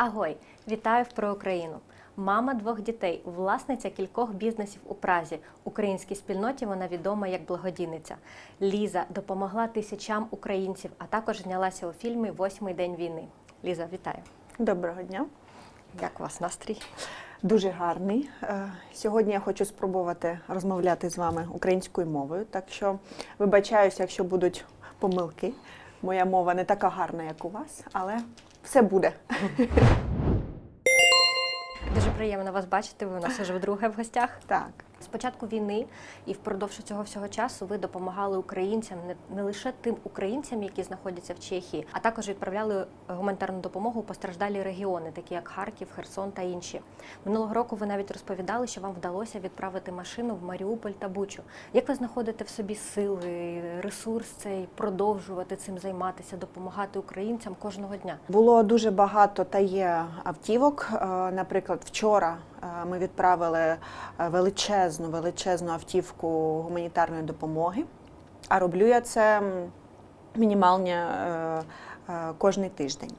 Агой, вітаю в про Україну. Мама двох дітей, власниця кількох бізнесів у Празі. Українській спільноті вона відома як благодійниця. Ліза допомогла тисячам українців, а також знялася у фільмі Восьмий день війни. Ліза, вітаю. Доброго дня. Як у вас настрій? Дуже гарний. Е, Сьогодні я хочу спробувати розмовляти з вами українською мовою, так що вибачаюся, якщо будуть помилки. Моя мова не така гарна, як у вас, але все буде. Дуже приємно вас бачити. Ви у нас вже вдруге в гостях. Так. З початку війни і впродовж цього всього часу ви допомагали українцям не, лише тим українцям, які знаходяться в Чехії, а також відправляли гуманітарну допомогу постраждалі регіони, такі як Харків, Херсон та інші. Минулого року ви навіть розповідали, що вам вдалося відправити машину в Маріуполь та Бучу. Як ви знаходите в собі сили, ресурс цей продовжувати цим займатися, допомагати українцям кожного дня? Було дуже багато та є автівок. Е, Наприклад, вчора е, ми відправили е, величезну, величезну автівку гуманітарної допомоги. А роблю я це мінімально е, е, кожний тиждень.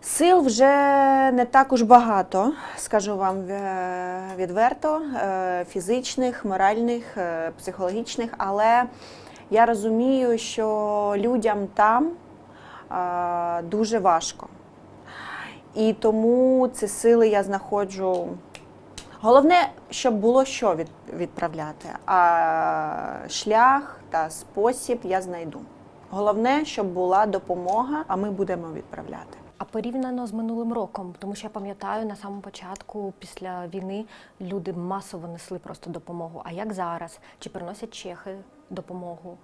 Сил вже не так уж багато, скажу вам відверто, фізичних, моральних, психологічних, але я розумію, що людям там дуже важко. І тому ці сили я знаходжу. Головне, щоб було що від, відправляти, а шлях та спосіб я знайду. Головне, щоб була допомога, а ми будемо відправляти. А порівняно з минулим роком, тому що я пам'ятаю на самому початку, після війни, люди масово несли просто допомогу. А як зараз? Чи приносять чехи допомогу?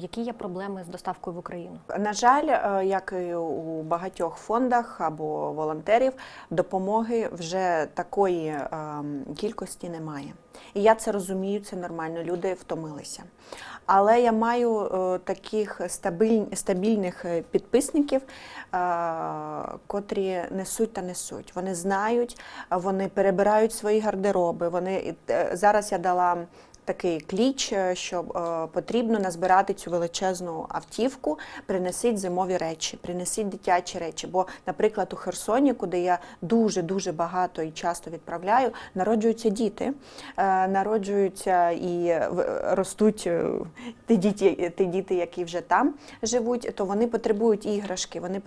Які є проблеми з доставкою в Україну? На жаль, е, як і у багатьох фондах або волонтерів, допомоги вже такої ем, кількості немає. І я це розумію, це нормально. Люди втомилися. Але я маю е, таких стабільних е, підписників, е, котрі несуть та несуть. Вони знають, вони перебирають свої гардероби. Вони е, зараз я дала такий кліч, е, що е, потрібно назбирати цю величезну автівку, принесіть зимові речі, принесіть дитячі речі. Бо, наприклад, у Херсоні, куди я дуже дуже багато і часто відправляю, народжуються діти, е, народжуються і ростуть ті діти, ті діти, які вже там живуть, то вони потребують іграшки, вони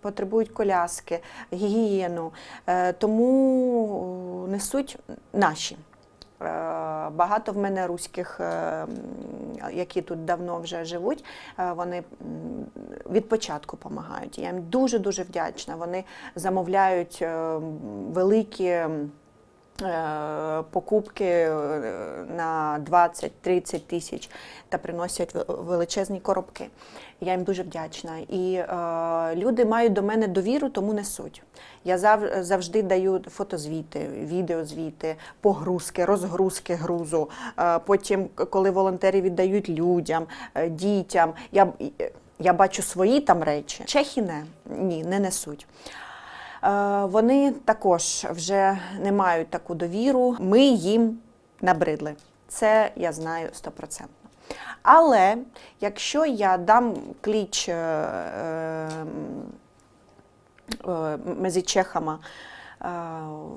потребують, коляски, гігієну. Тому несуть наші. Е, Багато в мене руських, е, які тут давно вже живуть, е, вони від початку допомагають. Я їм дуже дуже вдячна. Вони замовляють великі. Е, Покупки е, на 20-30 тисяч та приносять ве- величезні коробки. Я їм дуже вдячна. І е, люди мають до мене довіру, тому несуть. Я зав, завжди даю фотозвіти, відеозвіти, погрузки, розгрузки грузу. Е, потім, коли волонтери віддають людям, е, дітям, я, я бачу свої там речі. Чехи не, ні, не несуть. Е, Вони також вже не мають таку довіру. Ми їм набридли. Це я знаю стопроцентно. Але якщо я дам кліч е, е, е, е,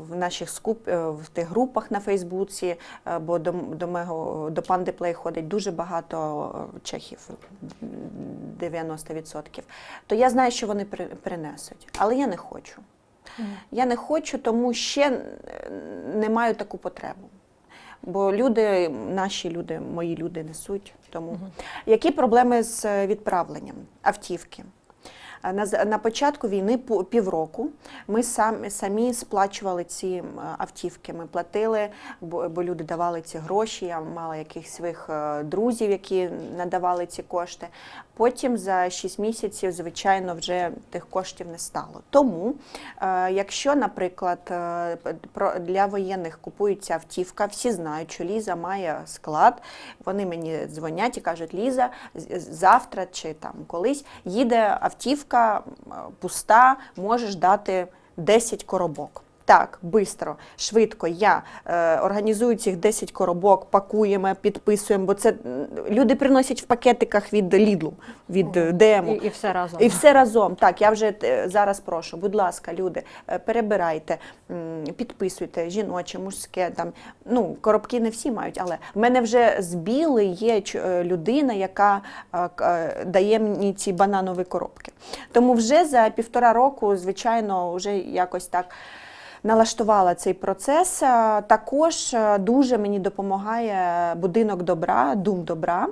в наших скуп, е, в тих групах на Фейсбуці, е, бо до, до, мого, до Панди Плей ходить дуже багато е, чехів, 90%, то я знаю, що вони при- принесуть. Але я не хочу. Я не хочу, тому ще е, не маю таку потребу. Бо люди, наші люди, мої люди несуть. Тому які проблеми з е, відправленням автівки? Е, На, на початку війни півроку ми самі, самі сплачували ці автівки. Ми платили, бо, бо люди давали ці гроші. Я мала якихось своїх е, друзів, які надавали ці кошти. Потім за 6 місяців, звичайно, вже тих коштів не стало. Тому, е, якщо, наприклад, для воєнних купується автівка, всі знають, що Ліза має склад. Вони мені дзвонять і кажуть, Ліза, завтра чи там колись їде автівка м, пуста, можеш дати 10 коробок. Так, бистро, швидко. Я е, організую цих 10 коробок, пакуємо, підписуємо, бо це люди приносять в пакетиках від Лідлу, від е, І, і все разом. І все разом. Так, я вже е, зараз прошу, будь ласка, люди, е, перебирайте, підписуйте жіноче, мужське. Там ну коробки не всі мають, але в мене вже з біли є людина, яка дає мені ці бананові коробки. Тому вже за півтора року, звичайно, вже якось так. Налаштувала цей процес. Е, Також е, дуже мені допомагає будинок добра, дум добра.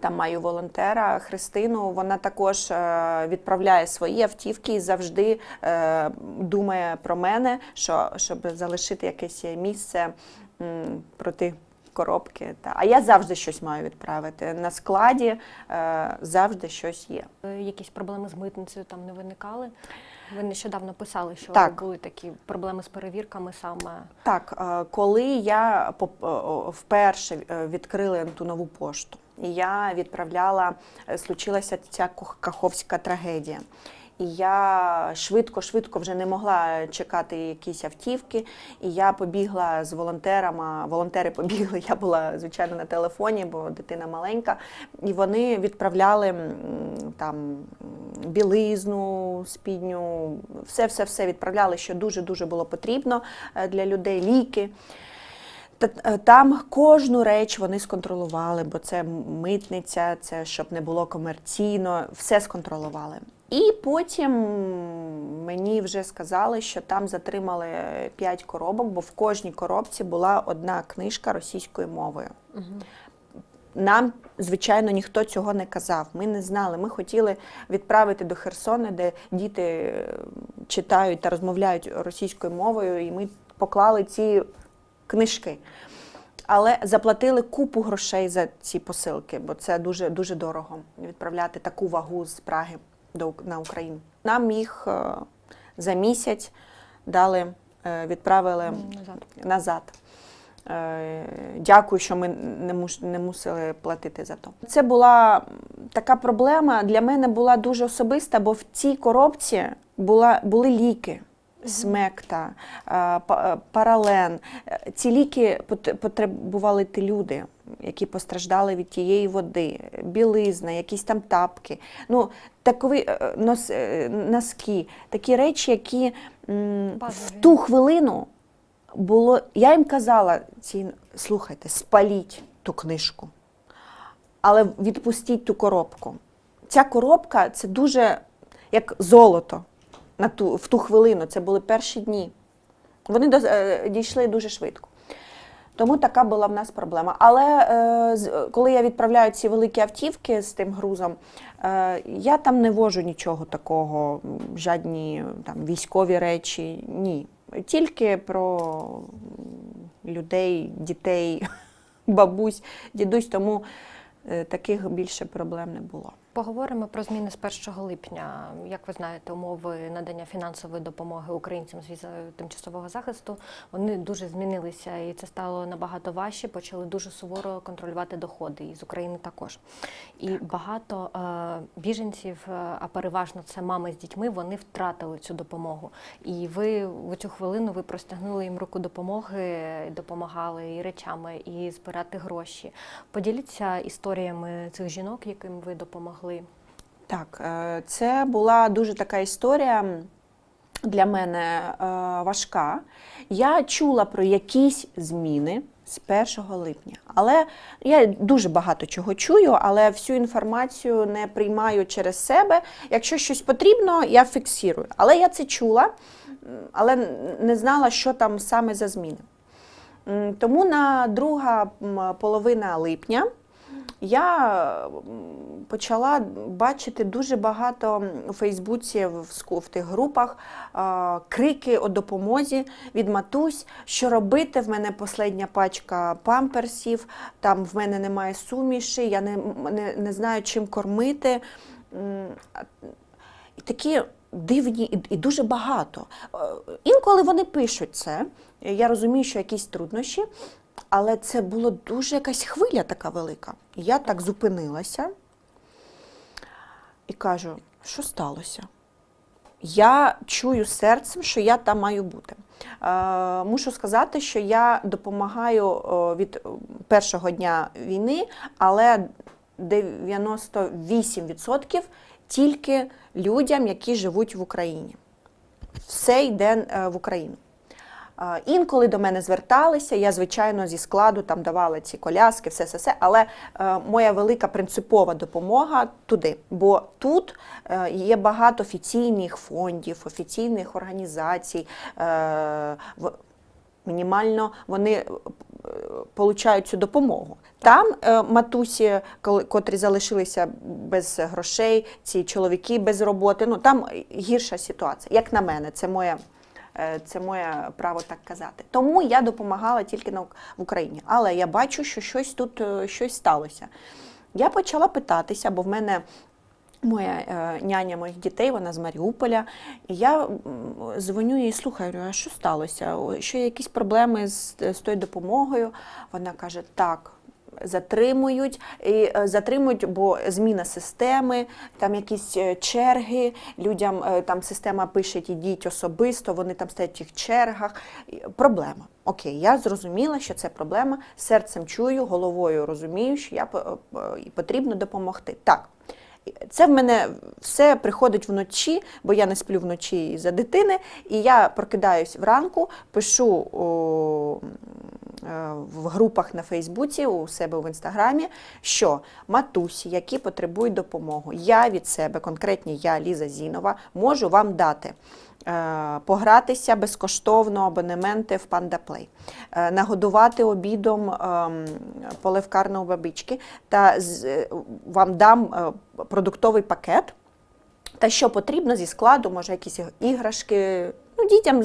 Там маю волонтера Христину. Вона також е, відправляє свої автівки і завжди думає про мене, що щоб залишити якесь місце проти коробки. Та. А я завжди щось маю відправити. На складі е, завжди щось є. Е, Якісь проблеми з митницею там не виникали? Ви нещодавно писали, що Так. були такі проблеми з перевірками саме. Так, е, коли я вперше е, відкрили ту нову пошту, я відправляла, случилася ця каховська трагедія. І я швидко-швидко вже не могла чекати якісь автівки. І я побігла з волонтерами. Волонтери побігли. Я була звичайно на телефоні, бо дитина маленька. І вони відправляли там білизну, спідню, все, все, все відправляли, що дуже дуже було потрібно е, для людей, ліки. Е, Там кожну реч вони сконтролювали, бо це митниця, це щоб не було комерційно, все сконтролювали. І потім мені вже сказали, що там затримали 5 коробок, бо в кожній коробці була одна книжка російською мовою. Нам, звичайно, ніхто цього не казав. Ми не знали. Ми хотіли відправити до Херсона, де діти читають та розмовляють російською мовою, і ми поклали ці книжки. Але заплатили купу грошей за ці посилки, бо це дуже дуже дорого відправляти таку вагу з Праги до на Україну. Нам їх е, за місяць дали, е, відправили назад. назад. Е, Дякую, що ми не, мусили платити за то. Це була така проблема для мене була дуже особиста, бо в цій коробці була, були ліки. Смекта, па- парален. Ці ліки потребували ті люди, які постраждали від тієї води, білизна, якісь там тапки. Ну, такові е, нос, е, носки, такі речі, які м, в ту хвилину було. Я їм казала, ці, слухайте, спаліть ту книжку, але відпустіть ту коробку. Ця коробка це дуже як золото на ту, в ту хвилину. Це були перші дні. Вони до, е, дійшли дуже швидко. Тому така була в нас проблема. Але е, з- коли я відправляю ці великі автівки з тим грузом, е, я там не вожу нічого такого, жадні там, військові речі. Ні. Тільки про людей, дітей, бабусь, дідусь, тому е, таких більше проблем не було. Поговоримо про зміни з 1 липня. Як ви знаєте, умови надання фінансової допомоги українцям з візою тимчасового захисту вони дуже змінилися, і це стало набагато важче. Почали дуже суворо контролювати доходи і з України також. І багато е, біженців, е, а переважно це мами з дітьми, вони втратили цю допомогу. І ви в цю хвилину ви простягнули їм руку допомоги, допомагали і речами, і збирати гроші. Поділіться історіями цих жінок, яким ви допомогли. Так, е, це була дуже така історія для мене е, важка. Я чула про якісь зміни з 1 липня, але я дуже багато чого чую, але всю інформацію не приймаю через себе. Якщо щось потрібно, я фіксую. Але я це чула, але не знала, що там саме за зміни. Тому на друга половина липня я почала бачити дуже багато у Фейсбуці в, в тих групах крики о допомозі від матусь, що робити. В мене последня пачка памперсів, там в мене немає суміші, я не, не, не знаю, чим кормити. І такі дивні, і, і дуже багато. Е, Інколи вони пишуть це. Я розумію, що якісь труднощі, але це була дуже якась хвиля така велика. Я так зупинилася і кажу, що сталося? я чую серцем, що я там маю бути. Е, Мушу сказати, що я допомагаю від першого дня війни, але 98% тільки людям, які живуть в Україні. Все йде е, в Україну. Інколи до мене зверталися, я, звичайно, зі складу там давала ці коляски, все, все, все. Але е, моя велика принципова допомога туди. Бо тут е, є багато офіційних фондів, офіційних організацій. Е, в- мінімально вони получають цю допомогу. Там матусі, котрі залишилися без грошей, ці чоловіки без роботи. Ну там гірша ситуація. Як на мене, це моє. Е, Це моє право так казати. Тому я допомагала тільки на, в Україні. Але я бачу, що щось тут е, щось сталося. Я почала питатися, бо в мене моя е, няня моїх дітей, вона з Маріуполя. І я дзвоню їй, слухаю, а що сталося? Що якісь проблеми з, з тою допомогою? Вона каже, так. Затримують і е, затримують, бо зміна системи, там якісь е, черги. Людям е, там система пише ідіть особисто, вони там стоять в тих чергах. Проблема. Окей, я зрозуміла, що це проблема. Серцем чую, головою розумію, що я по- потрібно допомогти. Так, це в мене все приходить вночі, бо я не сплю вночі за дитини, і я прокидаюсь вранку, пишу о, е, в групах на Фейсбуці, у себе в інстаграмі, що матусі, які потребують допомоги, я від себе, конкретні я, Ліза Зінова, можу вам дати. Е, Погратися безкоштовно абонементи в Panda Play, е, нагодувати обідом ем, поливкарного бабички та е, вам дам продуктовий пакет. Та що потрібно зі складу, може, якісь іграшки. Ну, дітям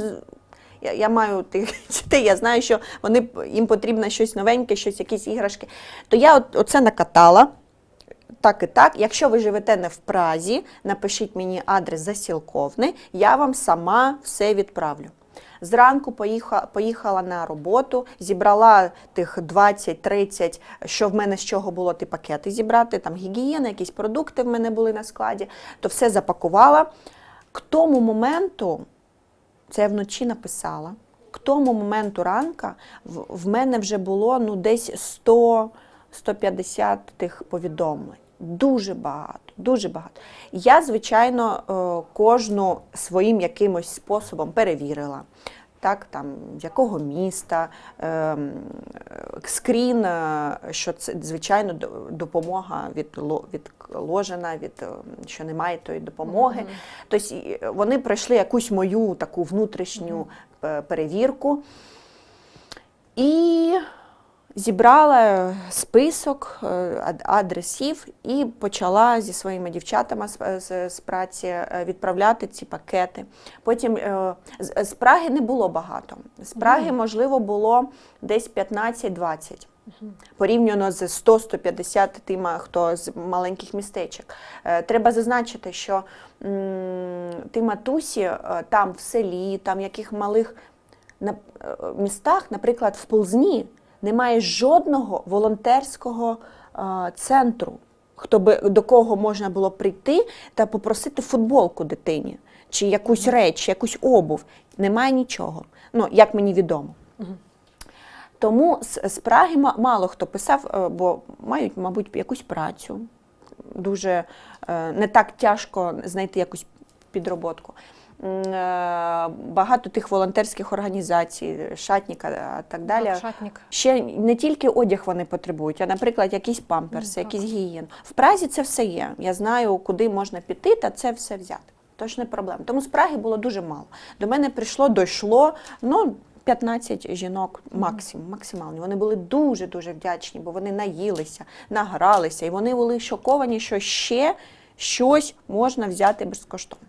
я, я маю тих дітей, я знаю, що вони їм потрібно щось новеньке, щось, якісь іграшки. То я от, оце накатала. Так і так. Якщо ви живете не в Празі, напишіть мені адрес засілковни, я вам сама все відправлю. Зранку поїхала, поїхала на роботу, зібрала тих 20-30, що в мене з чого було ті пакети зібрати, там гігієна, якісь продукти в мене були на складі, то все запакувала. К тому моменту, це я вночі написала, к тому моменту ранка в, мене вже було ну, десь 100 150 тих повідомлень. Дуже багато, дуже багато. Я, звичайно, е, кожну своїм якимось способом перевірила. Так, там, якого міста, ем, скрін, е, що це, звичайно, допомога відло- відложена, від, е, що немає тої допомоги. Тобто вони пройшли якусь мою таку внутрішню перевірку. І зібрала список е, адресів і почала зі своїми дівчатами з, з праці е, відправляти ці пакети. Потім е, з, Праги не було багато. З Праги, можливо, було десь 15-20. Порівняно з 100-150 тими, хто з маленьких містечок. Е, Треба зазначити, що ті матусі е, там в селі, там в яких малих е, містах, наприклад, в Ползні, немає жодного волонтерського центру, хто би, до кого можна було прийти та попросити футболку дитині, чи якусь реч, якусь обув. Немає нічого. Ну, як мені відомо. Тому з, з Праги мало хто писав, е, бо мають, мабуть, якусь працю. Дуже е, не так тяжко знайти якусь підроботку. Е, Багато тих волонтерських організацій, шатніка, а так далі. Шатник. Ще не тільки одяг вони потребують, а, наприклад, якісь памперси, Ну, так. якісь гігієн. В Празі це все є. Я знаю, куди можна піти та це все взяти. Тож не проблема. Тому з Праги було дуже мало. До мене прийшло, дійшло, ну. 15 жінок максимум, максимально. Вони були дуже дуже вдячні, бо вони наїлися, награлися, і вони були шоковані, що ще щось можна взяти безкоштовно.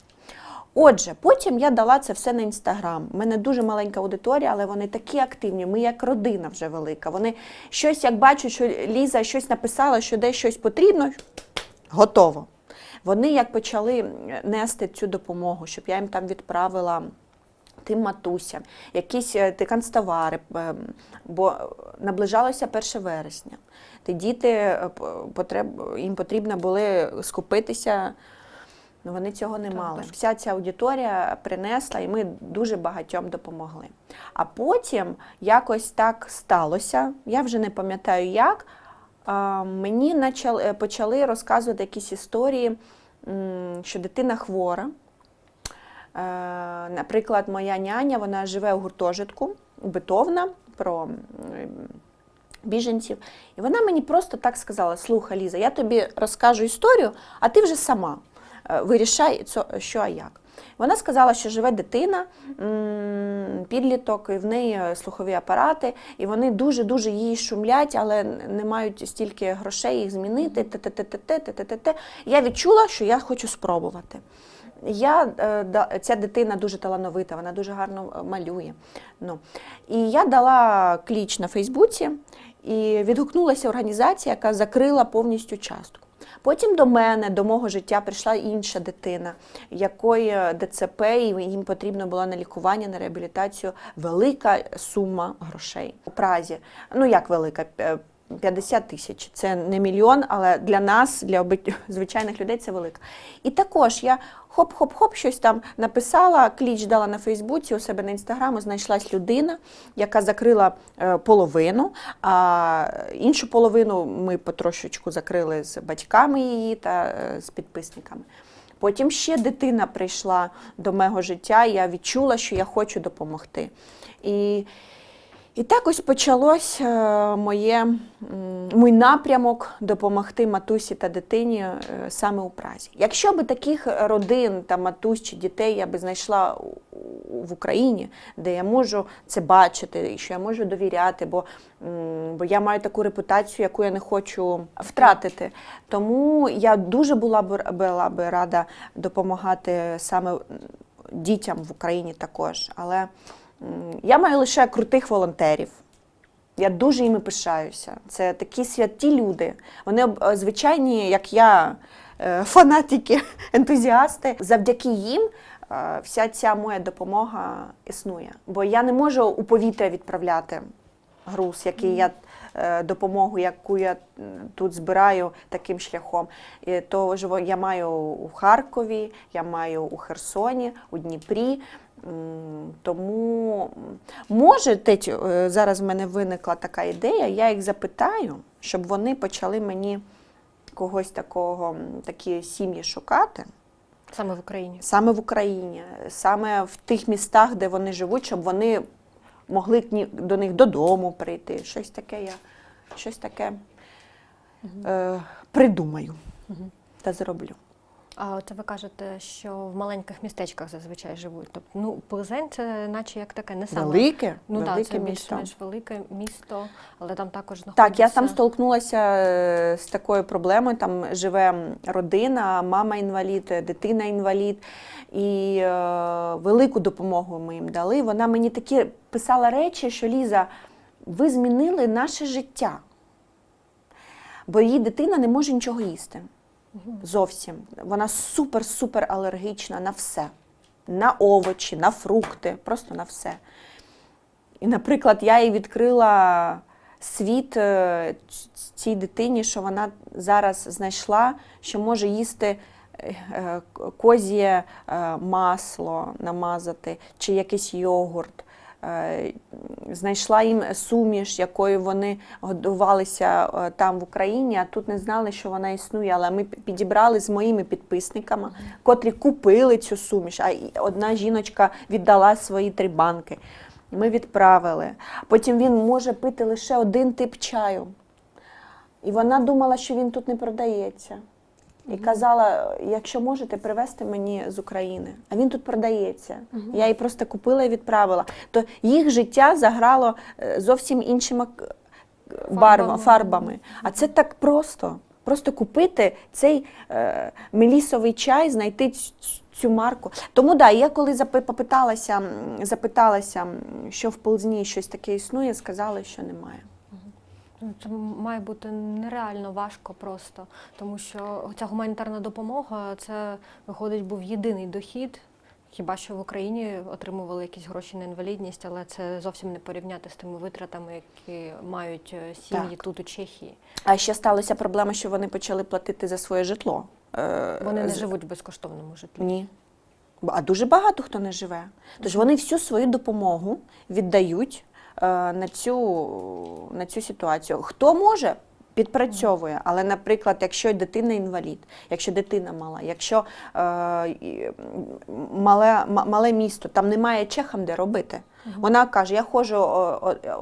Отже, потім я дала це все на інстаграм. У мене дуже маленька аудиторія, але вони такі активні. Ми як родина вже велика. Вони щось, як бачать, що Ліза щось написала, що десь щось потрібно, готово. Вони як почали нести цю допомогу, щоб я їм там відправила. Тим матусям, якісь е, канцтовари, ем, бо наближалося 1 вересня. Ті діти е, їм потрібно було скупитися Ну, вони цього не Так, мали. Вся ця аудиторія принесла, і ми дуже багатьом допомогли. А потім якось так сталося. Я вже не пам'ятаю як. Мені почали розказувати якісь історії, що дитина хвора. Е, Наприклад, моя няня вона живе у гуртожитку, битовна про біженців. І вона мені просто так сказала: слухай, Ліза, я тобі розкажу історію, а ти вже сама е, вирішай, що а як. Вона сказала, що живе дитина, підліток, і в неї слухові апарати, і вони дуже-дуже її шумлять, але не мають стільки грошей їх змінити. те-те-те-те-те, те-те-те-те. Я відчула, що я хочу спробувати. Я, е, ця дитина дуже талановита, вона дуже гарно е, малює. Ну. І я дала кліч на Фейсбуці і відгукнулася організація, яка закрила повністю частку. Потім до мене, до мого життя, прийшла інша дитина, якої ДЦП, і їм потрібно було на лікування, на реабілітацію велика сума грошей у Празі. Ну як велика? Е, 50 тисяч. Це не мільйон, але для нас, для звичайних людей, це велика. І також я хоп-хоп-хоп щось там написала, кліч дала на Фейсбуці, у себе на інстаграму знайшлась людина, яка закрила е, половину, а іншу половину ми потрошечку закрили з батьками її та е, з підписниками. Потім ще дитина прийшла до мого життя, і я відчула, що я хочу допомогти. І і так ось почалось е, моє, мій напрямок допомогти матусі та дитині е, саме у Празі. Якщо би таких родин та матусь чи дітей я би знайшла в Україні, де я можу це бачити, і що я можу довіряти, бо, бо я маю таку репутацію, яку я не хочу втратити. Тому я дуже була б була би рада допомагати саме дітям в Україні також. Але я маю лише крутих волонтерів. Я дуже іми пишаюся. Це такі святі люди. Вони е, звичайні, як я, е, фанатики, ентузіасти. Завдяки їм е, вся ця моя допомога існує. Бо я не можу у повітря відправляти груз, який я допомогу, яку я тут збираю таким шляхом. І то я маю у Харкові, я маю у Херсоні, у Дніпрі. Тому може теть, е, зараз в мене виникла така ідея, я їх запитаю, щоб вони почали мені когось такого, такі сім'ї шукати. Саме в Україні. Саме в Україні, саме в тих містах, де вони живуть, щоб вони могли до них додому прийти. Щось таке я щось таке е, придумаю та зроблю. А от ви кажете, що в маленьких містечках зазвичай живуть. Тобто, ну, Плизень це наче як таке не саме. Велике, Ну так, велике це місто. більш-менш велике місто, але там також знаходиться... Так, я там столкнулася е, з такою проблемою. Там живе родина, мама інвалід, дитина інвалід. І е, велику допомогу ми їм дали. Вона мені такі писала речі, що Ліза, ви змінили наше життя. Бо її дитина не може нічого їсти. Зовсім. Вона супер-супер алергічна на все. На овочі, на фрукти, просто на все. І, наприклад, я їй відкрила світ е, цій дитині, що вона зараз знайшла, що може їсти е, е, козє е, масло намазати чи якийсь йогурт. Е, Знайшла їм суміш, якою вони годувалися е, там в Україні, а тут не знали, що вона існує. Але ми підібрали з моїми підписниками, котрі купили цю суміш. А одна жіночка віддала свої три банки. Ми відправили. Потім він може пити лише один тип чаю. І вона думала, що він тут не продається. І казала, якщо можете, привезти мені з України. А він тут продається. Я її просто купила і відправила. То їх життя заграло е, зовсім іншими барвами, фарбами. А це так просто. Просто купити цей е, мелісовий чай, знайти цю марку. Тому да, я коли попиталася, запиталася, що в Ползні щось таке існує, сказали, що немає. Ну, Це має бути нереально важко просто, тому що ця гуманітарна допомога це виходить був єдиний дохід. Хіба що в Україні отримували якісь гроші на інвалідність, але це зовсім не порівняти з тими витратами, які мають е, сім'ї тут у Чехії. А ще сталася проблема, що вони почали платити за своє житло. е, Вони не з- живуть в безкоштовному житлі. Ні. А дуже багато хто не живе. Тож вони всю свою допомогу віддають на, цю, на цю ситуацію. Хто може, підпрацьовує. Але, наприклад, якщо дитина інвалід, якщо дитина мала, якщо е, мале, мале місто, там немає чехам де робити. Вона каже: я ходжу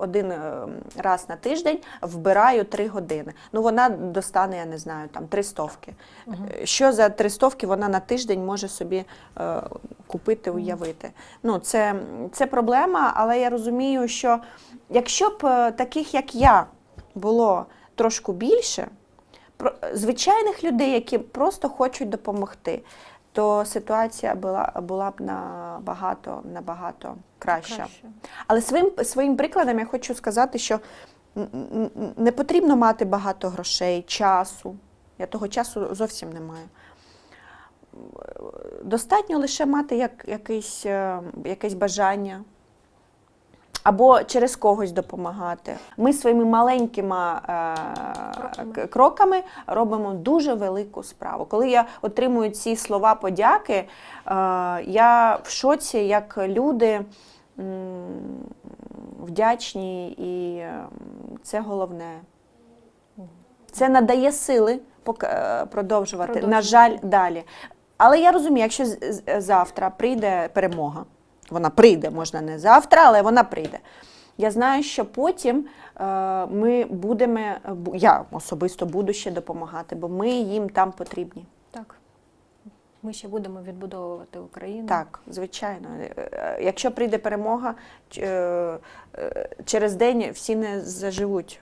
один е, раз на тиждень, вбираю три години. Ну вона достане, я не знаю, там три стовки. Е, Що за три стовки вона на тиждень може собі е, купити, уявити? Ну, це, це проблема, але я розумію, що якщо б е, таких, як я, було трошки більше, звичайних людей, які просто хочуть допомогти, то ситуація була, була б набагато, набагато краща. Краще. Але своїм, своїм прикладом я хочу сказати, що не потрібно мати багато грошей, часу. Я того часу зовсім не маю. Достатньо лише мати як, якесь, е, якесь бажання. Або через когось допомагати. Ми своїми маленькими е, Кроками. кроками робимо дуже велику справу. Коли я отримую ці слова подяки, е, я в шоці, як люди вдячні, і ем, це головне. Це надає сили е, продовжувати. На жаль, далі. Але я розумію, якщо завтра прийде перемога, вона прийде, можна не завтра, але вона прийде. Я знаю, що потім е, ми будемо, я особисто буду ще допомагати, бо ми їм там потрібні. Так. Ми ще будемо відбудовувати Україну. Так, звичайно. Е, Якщо прийде перемога, е, через день всі не заживуть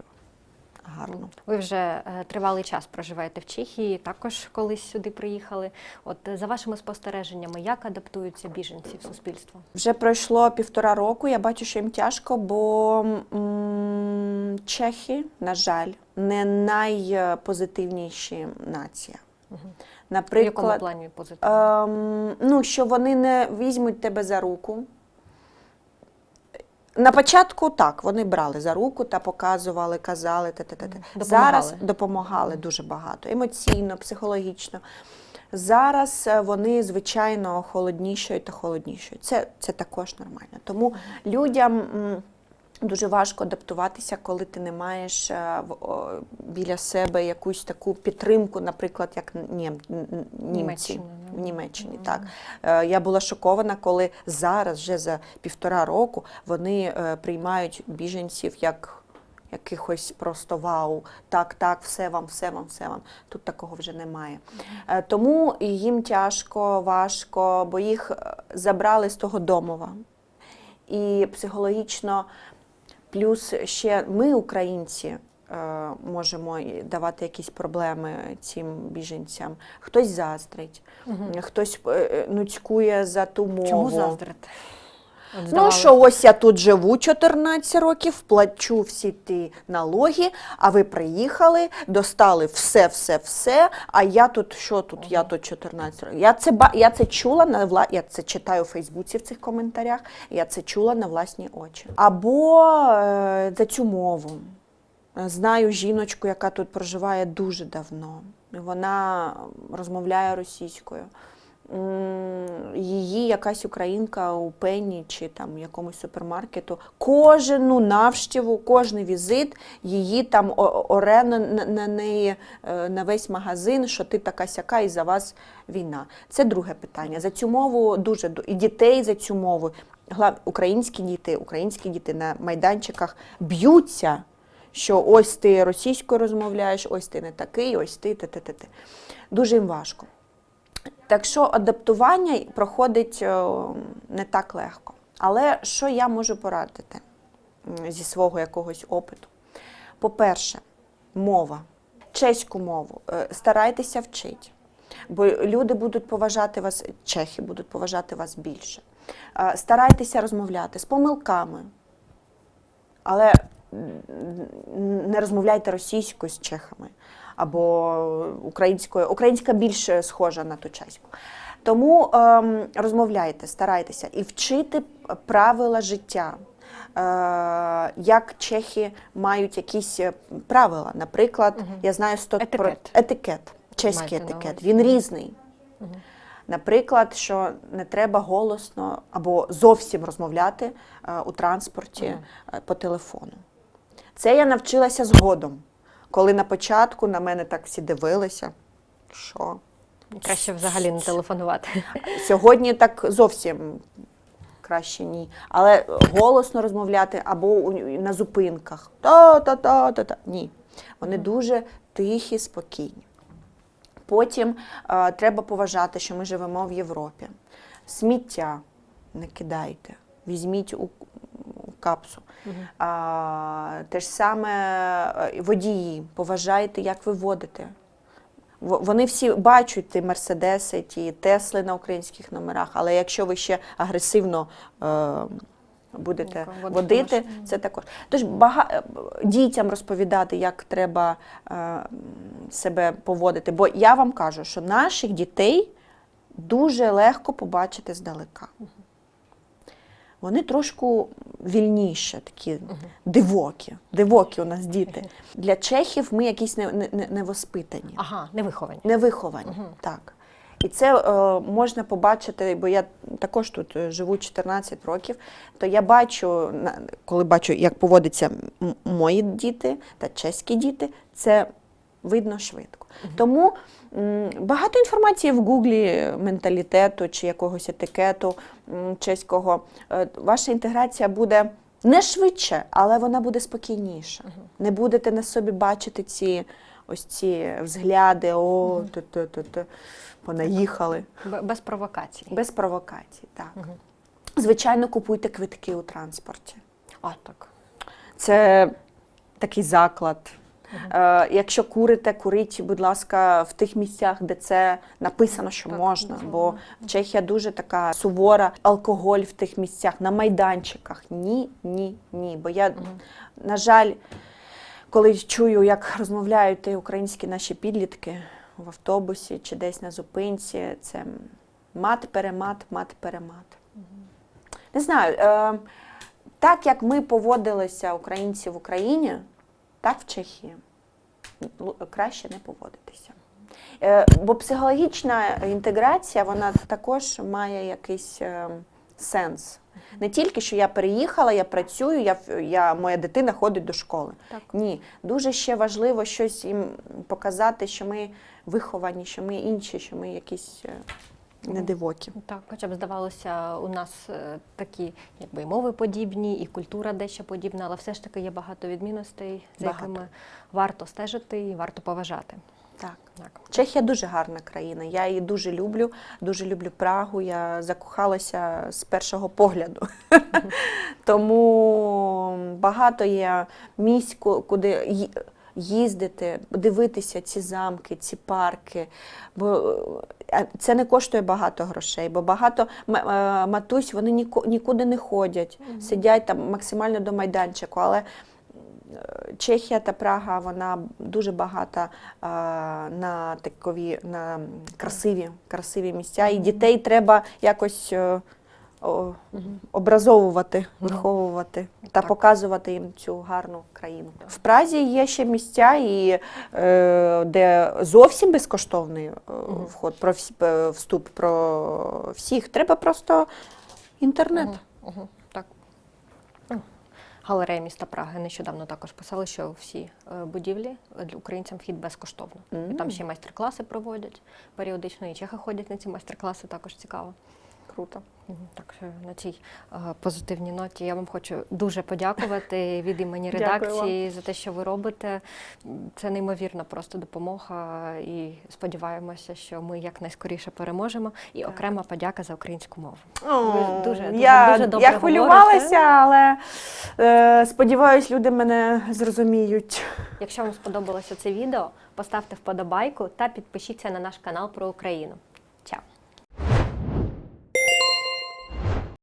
гарно. Ви вже е, тривалий час проживаєте в Чехії, також колись сюди приїхали. От е, за вашими спостереженнями, як адаптуються біженці в суспільство? Вже пройшло півтора року. Я бачу, що їм тяжко, бо м, чехи, на жаль, не найпозитивніші нація. В якому плані позитивно? ем, ну, що вони не візьмуть тебе за руку. На початку так, вони брали за руку та показували, казали. Та-та-та. Допомагали. Зараз допомагали дуже багато, емоційно, психологічно. Зараз е, вони, звичайно, холоднішають та холоднішають. Це, це також нормально. Тому людям дуже важко адаптуватися, коли ти не маєш е, біля себе якусь таку підтримку, наприклад, як нім, німці в. Німеччині. Так. Е, Я була шокована, коли зараз, вже за півтора року, вони е, приймають біженців як якихось просто вау, так, так, все вам, все вам, все вам. Тут такого вже немає. Тому їм тяжко, важко, бо їх забрали з того домова. І психологічно, плюс ще ми, українці, е, можемо давати якісь проблеми цим біженцям. Хтось заздрить, хтось е, е, нуцькує за ту мову. Чому заздрити? Ну що, ось я тут живу 14 років, плачу всі ті налоги, а ви приїхали, достали все, все, все. А я тут що тут? Я тут 14 років. Я це я це чула на вла... я це читаю у Фейсбуці в цих коментарях. Я це чула на власні очі. Або е, за цю мову. Знаю жіночку, яка тут проживає дуже давно. Вона розмовляє російською. Її якась українка у пені чи там якомусь супермаркету. Кожну навштиву, кожний візит, її там о- о- оре на, неї е, на весь магазин, що ти така сяка і за вас війна. Це друге питання. За цю мову дуже ду- і дітей за цю мову. Українські діти, українські діти на майданчиках б'ються що ось ти російською розмовляєш, ось ти не такий, ось ти ти, ти, ти. Дуже їм важко. Так що адаптування проходить е, не так легко. Але що я можу порадити зі свого якогось опиту? По-перше, мова, чеську мову. Е, Старайтеся вчити. Бо люди будуть поважати вас, чехи будуть поважати вас більше. Е, Старайтеся розмовляти з помилками. Але не розмовляйте російською з чехами або українською. Українська більш схожа на ту чеську. Тому ем, розмовляйте, старайтеся і вчити правила життя. Е, як чехи мають якісь е, правила. Наприклад, я знаю 100 про Етикет. етикет. чеський Маєте на етикет. Він різний. Мгм. Наприклад, що не треба голосно або зовсім розмовляти е, у транспорті е, по телефону. Це я навчилася згодом, коли на початку на мене так всі дивилися. Що? Краще взагалі не телефонувати. Сьогодні так зовсім краще ні. Але голосно розмовляти або на зупинках. Та-та-та-та-та. Ні. Вони дуже тихі, спокійні. Потім е, треба поважати, що ми живемо в Європі. Сміття не кидайте, візьміть у, у капсу. А, те ж саме е, водії, поважайте, як ви водите. Вони всі бачать ті мерседеси, ті Тесли на українських номерах, але якщо ви ще агресивно е, будете водити водити, машину. це також. Тож бага... е, дітям розповідати, як треба е, себе поводити. Бо я вам кажу, що наших дітей дуже легко побачити здалека. Вони трошку вільніше, такі дивокі. Дивокі у нас діти. Для чехів ми якісь не, не, не- невоспитані, Ага, не виховані. невиховані. Мгм. Так. І це е, можна побачити, бо я також тут е, живу 14 років, то я бачу, коли бачу, як поводяться мої діти та чеські діти, це видно швидко. Тому багато інформації в гуглі менталітету чи якогось етикету чеського. Е, Ваша інтеграція буде не швидше, але вона буде спокійніша. Не будете на собі бачити ці ось ці взгляди, о, те-те-те-те, понаїхали. Без провокацій. Без провокацій, так. Мгм. Звичайно, купуйте квитки у транспорті. А, так. Це такий заклад. Е, якщо курите, куріть, будь ласка, в тих місцях, де це написано, що Так, можна. Бо Чехія дуже така сувора, алкоголь в тих місцях, на майданчиках. Ні, ні, ні. Бо я, на жаль, коли чую, як розмовляють українські наші підлітки в автобусі чи десь на зупинці, це мат-перемат, мат-перемат. Не знаю. Е, так як ми поводилися українці в Україні, так в Чехії краще не поводитися. Е, бо психологічна інтеграція вона також має якийсь е, сенс. Не тільки що я переїхала, я працюю, я, я, моя дитина ходить до школи. Так. Ні, дуже ще важливо щось їм показати, що ми виховані, що ми інші, що ми якісь е, не дивокі. Так, хоча б здавалося, у нас е, такі якби і мови подібні, і культура дещо подібна, але все ж таки є багато відмінностей, за Багато. якими варто стежити і варто поважати. Так. Так. Чехія дуже гарна країна. Я її дуже люблю. Дуже люблю Прагу. Я закохалася з першого погляду. Тому багато є місць, куди їздити, дивитися ці замки, ці парки. Бо е, це не коштує багато грошей, бо багато е, матусь вони нікуди не ходять, сидять там максимально до майданчику. Але Е, Чехія та Прага вона дуже багата а, на такові на красиві, красиві місця. І дітей треба якось образовувати, виховувати та Так. показувати їм цю гарну країну. В Празі є ще місця, і, е, де зовсім безкоштовний е, вход про е, вступ про всіх. Треба просто інтернет. Так. Ну, Галерея міста Праги нещодавно також писали, що всі будівлі для українцям вхід безкоштовно. І там ще майстер-класи проводять періодично, і чехи ходять на ці майстер-класи, також цікаво. Круто. Так що на цій е, позитивній ноті я вам хочу дуже подякувати від імені редакції за те, що ви робите. Це неймовірна просто допомога, і сподіваємося, що ми якнайскоріше переможемо. І окрема подяка за українську мову. Ви дуже- дуже- я, дуже добре я хвилювалася, але е, сподіваюсь, люди мене зрозуміють. Якщо вам сподобалося це відео, поставте вподобайку та підпишіться на наш канал про Україну.